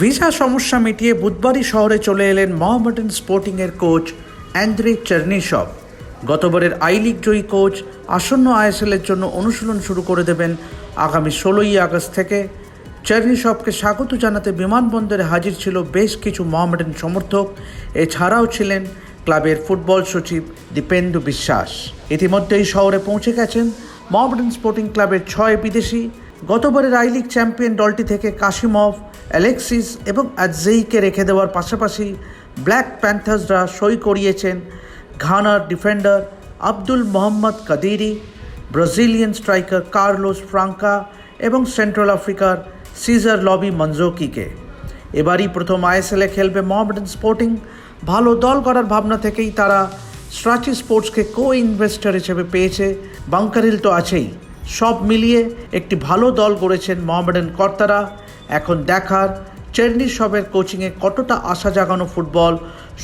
Visa সমস্যা মিটিয়ে বুধবারই শহরে চলে এলেন মোহামেডান স্পোর্টিংয়ের কোচ অ্যান্দ্রে চার্নিসব গতবারের আই লিগ জয়ী কোচ আসন্ন আইএসএলের জন্য অনুশীলন শুরু করে দেবেন আগামী ষোলোই আগস্ট থেকে। চার্নিসবকে স্বাগত জানাতে বিমানবন্দরে হাজির ছিল বেশ কিছু মোহামেডান সমর্থক। এছাড়াও ছিলেন ক্লাবের ফুটবল সচিব দীপেন্দু বিশ্বাস। ইতিমধ্যেই শহরে পৌঁছে গেছেন মোহামেডান স্পোর্টিং ক্লাবের ছয় বিদেশি গতবারের আই লিগ চ্যাম্পিয়ন দলটি থেকে কাশিমভ, অ্যালেক্সিস এবং আজেইকে রেখে দেওয়ার পাশাপাশি ব্ল্যাক প্যান্থার্সরা সই করিয়েছেন ঘানার defender Abdul Mohammed Kadiri, Brazilian striker Carlos Franca এবং সেন্ট্রাল আফ্রিকার সিজার লবি মঞ্জোকিকে এবারই প্রথম আইএসএলে খেলবে মোহামেডান স্পোর্টিং। ভালো দল করার ভাবনা থেকেই তারা স্ট্রাচি স্পোর্টসকে কো ইনভেস্টার হিসেবে পেয়েছে। বাংকারিল তো আছেই। সব মিলিয়ে একটি ভালো দল গড়েছেন মোহামেডান কর্তারা। এখন দেখার চেন্নি সবের কোচিংয়ে কতটা আশা জাগানো ফুটবল,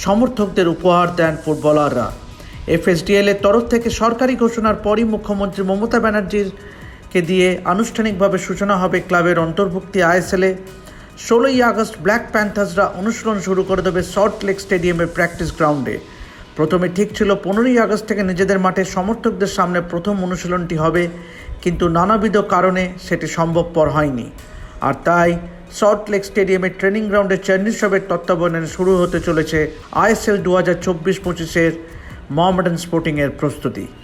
সমর্থকদের উপহার দেন ফুটবলাররা। এফএসডিএল এর তরফ থেকে সরকারি ঘোষণার পরই মুখ্যমন্ত্রী মমতা ব্যানার্জির কে দিয়ে আনুষ্ঠানিকভাবে সূচনা হবে ক্লাবের অন্তর্ভুক্তি আইএসএলে ষোলোই আগস্ট ব্ল্যাক প্যান্থার্সরা অনুশীলন শুরু করে দেবে সল্ট লেক স্টেডিয়ামের প্র্যাকটিস গ্রাউন্ডে। প্রথমে ঠিক ছিল পনেরোই আগস্ট থেকে নিজেদের মাঠে সমর্থকদের সামনে প্রথম অনুশীলনটি হবে। কিন্তু নানাবিধ কারণে সেটি সম্ভবপর হয়নি। আর তাই সল্টলেক স্টেডিয়ামের ট্রেনিং গ্রাউন্ডে চেন্নিসবের তত্ত্বাবধানে শুরু হতে চলেছে আইএসএল দু হাজার চব্বিশ পঁচিশের মোহামেডান স্পোর্টিংয়ের প্রস্তুতি।